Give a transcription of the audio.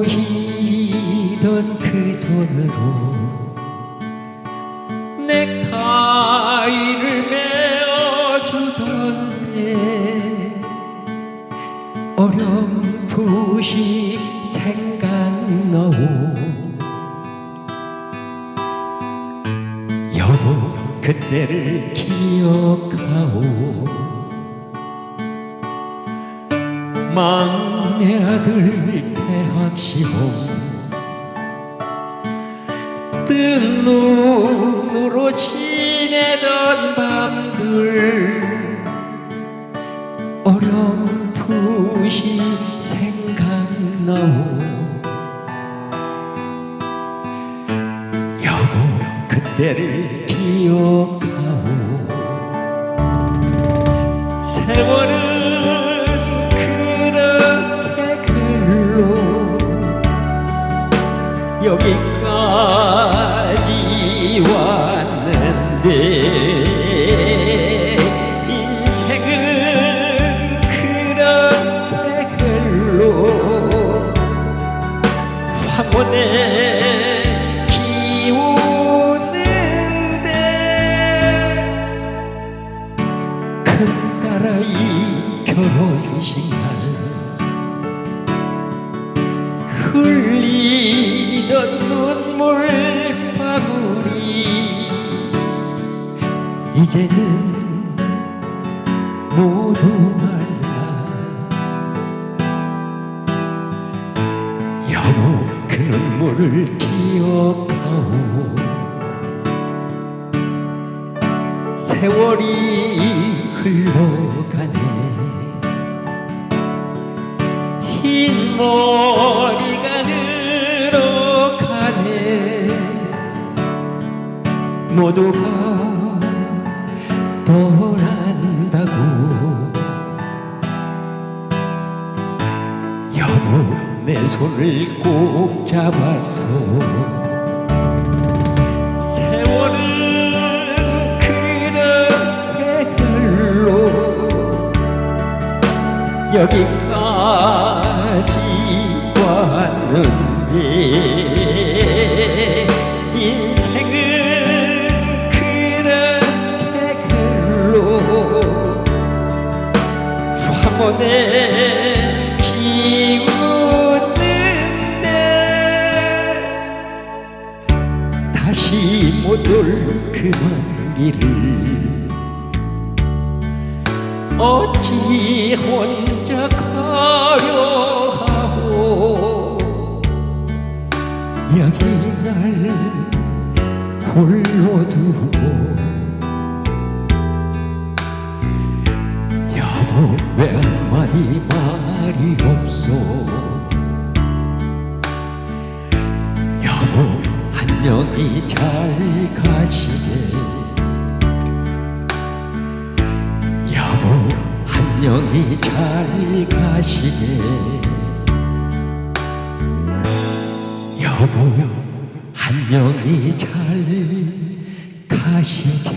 보이던 그 손으로 넥타이를 메어주던데 어렴풋이 생각나오. 여보 그때를 기억하오. 막내 아들 시험 뜬 눈으로 지내던 밤들 어렴풋이 생각나오. 여보 그때를 기억하오. 세월은 여기까지 왔는데 인생은 그렇게 글로 황혼에 기우는데 큰 딸아이 결혼식 날 흘 리던 눈물 바구니. 이제는 모두 말라. 여보 그 눈물을 기억하오. 세월이 흘러가네. 흰머 모두가 떠난다고. 여보 내 손을 꼭 잡았어 세월은 그렇게 흘러 여기까지 왔는데 황혼에 기우는데 다시 못 올 그만 길을 어찌 혼자 가려 하오? 여기 날 홀로 두고 왜 한마디 말이 없소 여보 안녕히 잘 가시게. 여보 안녕히 잘 가시게. 여보 안녕히 잘 가시게